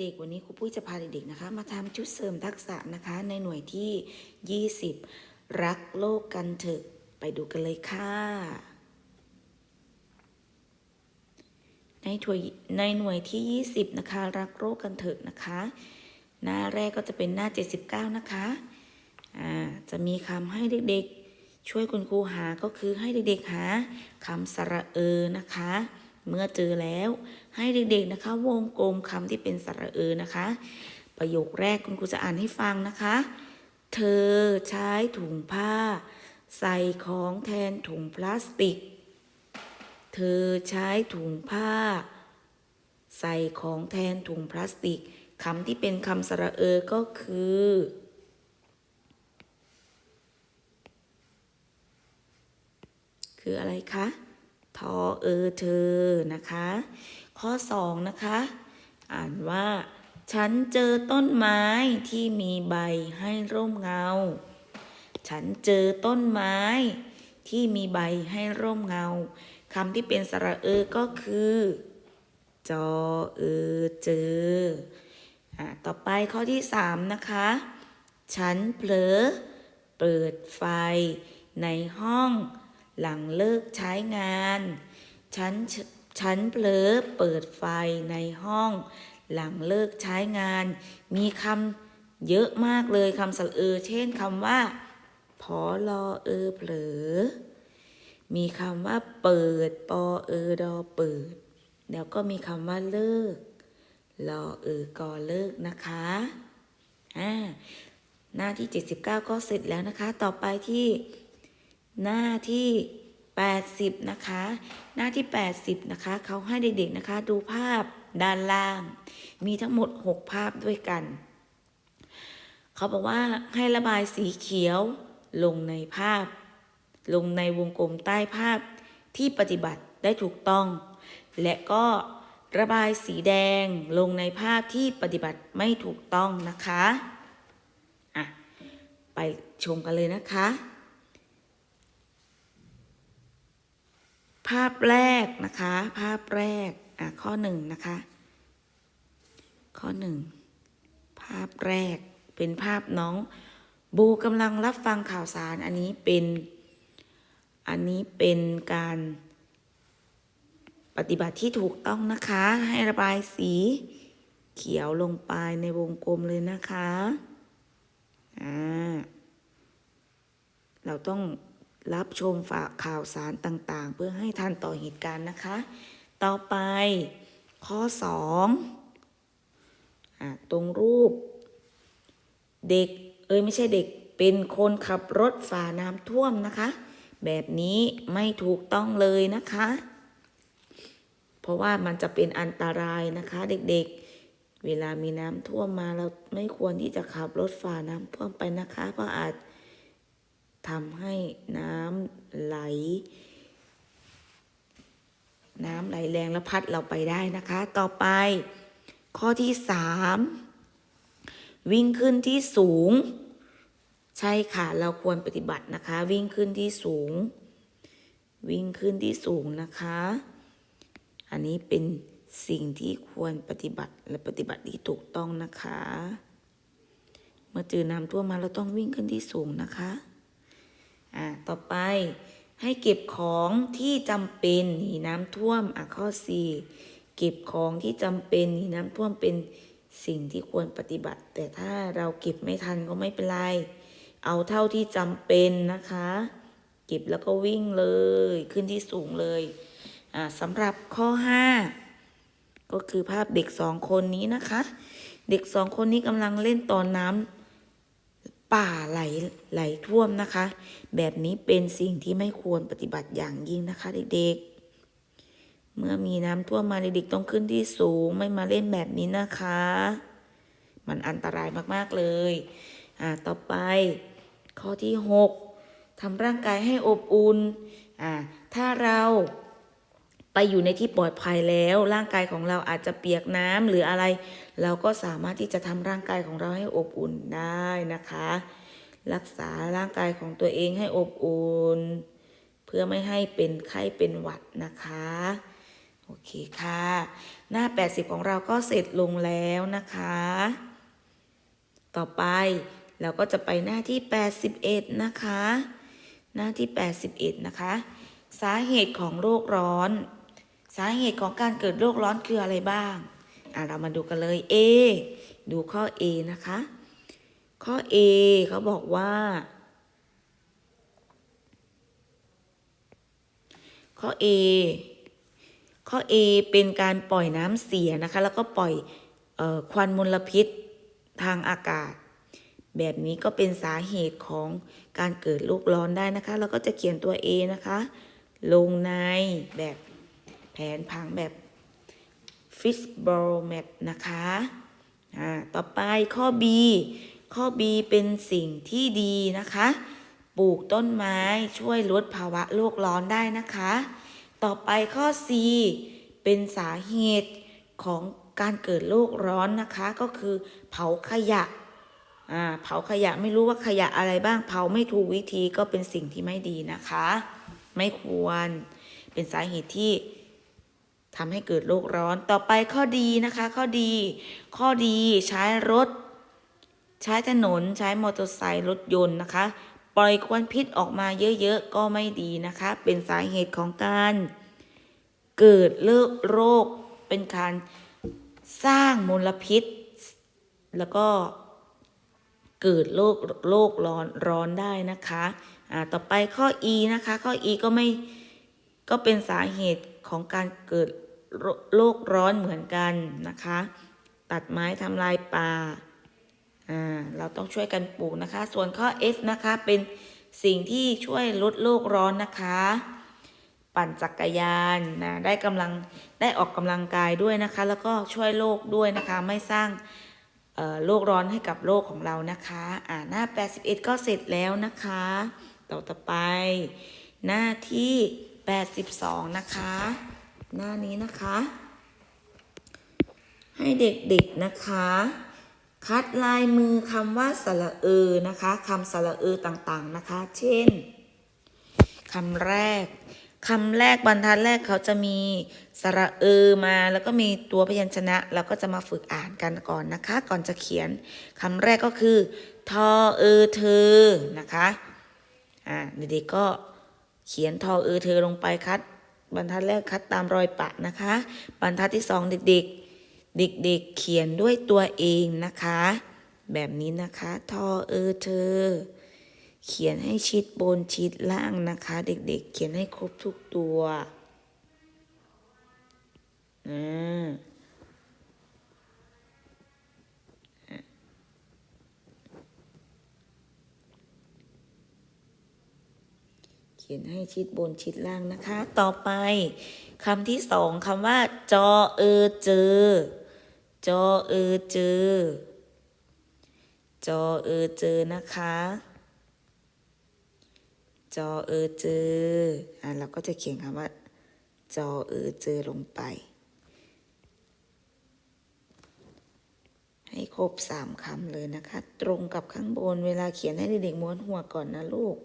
เด็กๆ วันนี้ครูปุ้ยจะพาเด็กๆนะคะ มาทำชุดเสริมทักษะนะคะ ในหน่วยที่ 20 รักโลกกันเถอะ ไปดูกันเลยค่ะ ในถวยในหน่วยที่ 20 นะคะ รักโลกกันเถอะนะคะ หน้าแรกก็จะเป็นหน้า 79 นะคะอ่าจะมีคำให้เด็กๆ ช่วยคุณครูหาก็คือให้เด็กๆหาคำสระเออนะคะ เมื่อเจอแล้ว ให้เด็กๆนะคะ วงกลมคำที่เป็นสระเออนะคะ ประโยคแรกคุณครูจะอ่านให้ฟังนะคะ เธอใช้ถุงผ้า ใส่ของแทนถุงพลาสติก เธอใช้ถุงผ้า ใส่ของแทนถุงพลาสติกคำที่เป็นคำสระเออก็คือคืออะไรคะ ทอเออเธอนะคะ ข้อสองนะคะ อ่านว่า ฉันเจอต้นไม้ที่มีใบให้ร่มเงา ฉันเจอต้นไม้ที่มีใบให้ร่มเงาคำที่เป็นสระเออก็คือ จอเออเจออะต่อไปข้อที่สามนะคะ ฉันเผลอเปิดไฟในห้อง หลังเลิกใช้งาน ฉันฉันเผลอเปิดไฟในห้อง หลังเลิกใช้งาน มีคำเยอะมากเลยคำสระเออ เช่นคำว่าพอลอเออเผลอ มีคำว่าเปิดปอเออดอเปิด แล้วก็มีคำว่าเลิกรอเออกอเลิกนะคะอ่าหน้าที่ 79 ก็เสร็จแล้วนะคะ ต่อไปที่ หน้าที่ 80 นะคะ หน้าที่ 80 นะคะ เขาให้เด็กๆนะคะ ดูภาพด้านล่าง มีทั้งหมด 6 ภาพด้วยกัน เขาบอกว่าให้ระบายสีเขียวลงในภาพ ลงในวงกลมใต้ภาพที่ปฏิบัติได้ถูกต้อง และก็ระบายสีแดงลงในภาพที่ปฏิบัติไม่ถูกต้องนะคะ อะ ไปชมกันเลยนะคะ ภาพแรกนะคะ ภาพแรกอะข้อหนึ่งนะคะ ข้อหนึ่งภาพแรกเป็นภาพน้องบูกำลังรับฟังข่าวสารอันนี้เป็น อันนี้เป็นการปฏิบัติที่ถูกต้องนะคะ ให้ระบายสีเขียวลงไปในวงกลมเลยนะคะ อ่า เราต้อง รับชมฝากข่าวสารต่างๆ เพื่อให้ทันต่อเหตุการณ์นะคะ ต่อไปข้อสองตรงรูป เด็ก เอ้ยไม่ใช่เด็กเป็นคนขับรถฝ่าน้ำท่วมนะคะ แบบนี้ไม่ถูกต้องเลยนะคะ เพราะว่ามันจะเป็นอันตรายนะคะ เด็กๆเวลามีน้ำท่วมมาเราไม่ควรที่จะขับรถฝ่าน้ำท่วมไปนะคะ เพราะอาจ ทำให้น้ำไหล น้ำไหลแรงและพัดเราไปได้นะคะ ต่อไป ข้อที่สามวิ่งขึ้นที่สูง ใช่ค่ะเราควรปฏิบัตินะคะ วิ่งขึ้นที่สูง วิ่งขึ้นที่สูงนะคะ อันนี้เป็นสิ่งที่ควรปฏิบัติและปฏิบัติที่ถูกต้องนะคะ เมื่อเจอน้ำท่วมมาเราต้องวิ่งขึ้นที่สูงนะคะ อ่าต่อไปให้เก็บของที่จำเป็นหนีน้ำท่วมอะข้อสี่เก็บของที่จำเป็นหนีน้ำท่วมเป็นสิ่งที่ควรปฏิบัติ แต่ถ้าเราเก็บไม่ทันก็ไม่เป็นไร เอาเท่าที่จำเป็นนะคะ เก็บแล้วก็วิ่งเลยขึ้นที่สูงเลยอ่าสำหรับข้อ 5 ก็คือภาพเด็กสองคนนี้นะคะ เด็กสองคนนี้กำลังเล่นตอนน้ำ ป่าไหลไหลท่วมนะคะ แบบนี้เป็นสิ่งที่ไม่ควรปฏิบัติอย่างยิ่งนะคะเด็กๆ เมื่อมีน้ำท่วมมาเด็กๆต้องขึ้นที่สูงไม่มาเล่นแบบนี้นะคะ มันอันตรายมากๆเลย อ่าต่อไป ข้อที่ 6ทำร่างกายให้อบอุ่น อ่าถ้าเราไปอยู่ในที่ปลอดภัยแล้ว ร่างกายของเราอาจจะเปียกน้ำหรืออะไร เราก็สามารถที่จะทำร่างกายของเราให้อบอุ่นได้นะคะ รักษาร่างกายของตัวเองให้อบอุ่น เพื่อไม่ให้เป็นไข้เป็นหวัดนะคะโอเคค่ะ หน้า 80 ของเราก็เสร็จลงแล้วนะคะ ต่อไปเราก็จะไปหน้าที่ 81 นะคะ หน้าที่ 81 นะคะ สาเหตุของโลกร้อน สาเหตุของการเกิดโลกร้อนคืออะไรบ้าง เรามาดูกันเลย A ดูข้อ A นะคะ ข้อ A เขาบอกว่า ข้อ A ข้อ A เป็นการปล่อยน้ำเสียนะคะ แล้วก็ปล่อยออควันมลพิษทางอากาศ แบบนี้ก็เป็นสาเหตุของการเกิดโลกร้อนได้นะคะเราก็จะเขียนตัว A นะคะ ลงในแบบแผนผังแบบ fishbowl map นะคะต่อไปข้อ B ข้อ B เป็นสิ่งที่ดีนะคะ ปลูกต้นไม้ช่วยลดภาวะโลกร้อนได้นะคะ ต่อไปข้อ C เป็นสาเหตุของการเกิดโลกร้อนนะคะ ก็คือเผาขยะเผาขยะไม่รู้ว่าขยะอะไรบ้างเผาไม่ถูกวิธีก็เป็นสิ่งที่ไม่ดีนะคะ ไม่ควรเป็นสาเหตุที่ ทำให้เกิดโลกร้อนต่อไปข้อดีนะคะ ข้อดี ข้อดีใช้รถ ใช้ถนนใช้มอเตอร์ไซค์รถยนต์นะคะ ปล่อยควันพิษออกมาเยอะๆ ก็ไม่ดีนะคะ เป็นสาเหตุของการ เกิดเลิกโรค เป็นการสร้างมลพิษ แล้วก็เกิดโรคโรคร้อนร้อนได้นะคะ อ่า ต่อไปข้อ E นะคะ ข้อ E ก็ไม่ ก็เป็นสาเหตุของการเกิดโรโรคร้อนเหมือนกันนะคะ ตัดไม้ทำลายป่าเราต้องช่วยกันปลูกนะคะ ส่วนข้อ F นะคะเป็นสิ่งที่ช่วยลดโลกร้อนนะคะ ปั่นจักรยานนะได้กำลังได้ออกกำลังกายด้วยนะคะ แล้วก็ช่วยโลกด้วยนะคะไม่สร้างเอ่อโลกร้อนให้กับโลกของเรานะคะอ่าหน้า 81 ก็เสร็จแล้วนะคะ ต่อต่อไป หน้าที่ 82นะคะ หน้านี้นะคะ ให้เด็กๆนะคะ คัดลายมือคำว่าสระเออนะคะคำสระเออต่างๆนะคะ เช่นคำแรกคำแรกบรรทัดแรกเขาจะมีสระเออมา แล้วก็มีตัวพยัญชนะเราก็จะมาฝึกอ่านกันก่อนนะคะ ก่อนจะเขียนคำแรกก็คือ ทอเออเธอนะคะอ่าเด็กๆก็ เขียนทอเออเธอลงไปคัด บรรทัดแรกคัดตามรอยปะนะคะ บรรทัดที่สองเด็กๆ เด็กๆ เขียนด้วยตัวเองนะคะ แบบนี้นะคะ ทอเออเธอ เขียนให้ชิดบนชิดล่างนะคะ เด็กๆ เขียนให้ครบทุกตัวอ่า ขียนให้ชิดบนชิดล่างนะคะ ต่อไปคำที่สองคำว่า จอเออเจอ จอเออเจอ จอเออเจอนะคะ จอเออเจอ อะเราก็จะเขียนคำว่า จอเออเจอลงไป ให้ครบสามคำเลยนะคะ ตรงกับข้างบนเวลาเขียนให้เด็กๆม้วนหัวก่อนนะลูก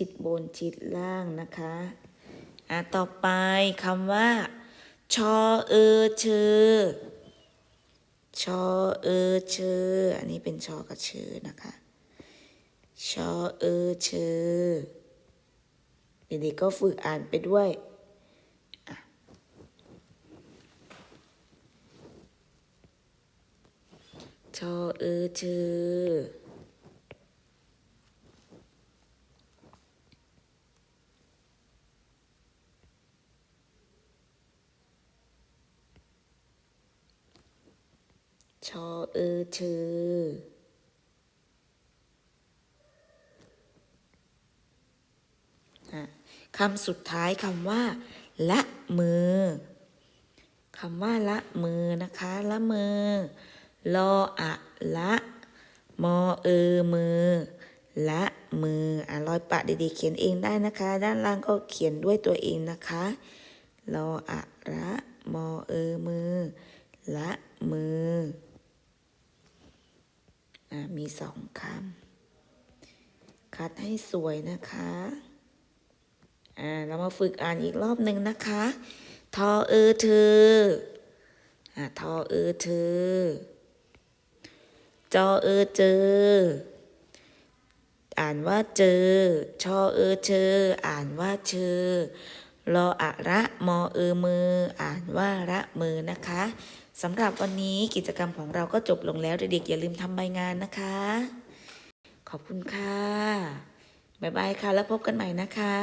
ชิดบนชิดล่างนะคะอะต่อไปคำว่า ชอเออเชอชอเออเชออันนี้เป็นชอกับเชอนะคะชอเออเชอเด็กๆก็ฝึกอ่านไปด้วยชอเออเชอ ชอเออชออะคำสุดท้ายคำว่า ละมือคำว่าละมือนะคะ ละมือลออะละมอเออมือ ละมืออะรอยปะด็กๆเขียนเองได้นะคะ ด้านล่างก็เขียนด้วยตัวเองนะคะลออะละมอเออมือ ละมือ มีสองคำคัดให้สวยนะคะ อ่า เรามาฝึกอ่านอีกรอบหนึ่งนะคะ ทอเออเธอ อ่า ทอเออเธอ จอเออเจอ อ่านว่าเจอ ชอเออเชออ่านว่าเชอรออะระมอเออมือ อ่านว่าระมือนะคะ สำหรับวันนี้กิจกรรมของเราก็จบลงแล้ว เด็กๆอย่าลืมทำใบงานนะคะ ขอบคุณค่ะ บ๊ายบายค่ะ แล้วพบกันใหม่นะคะ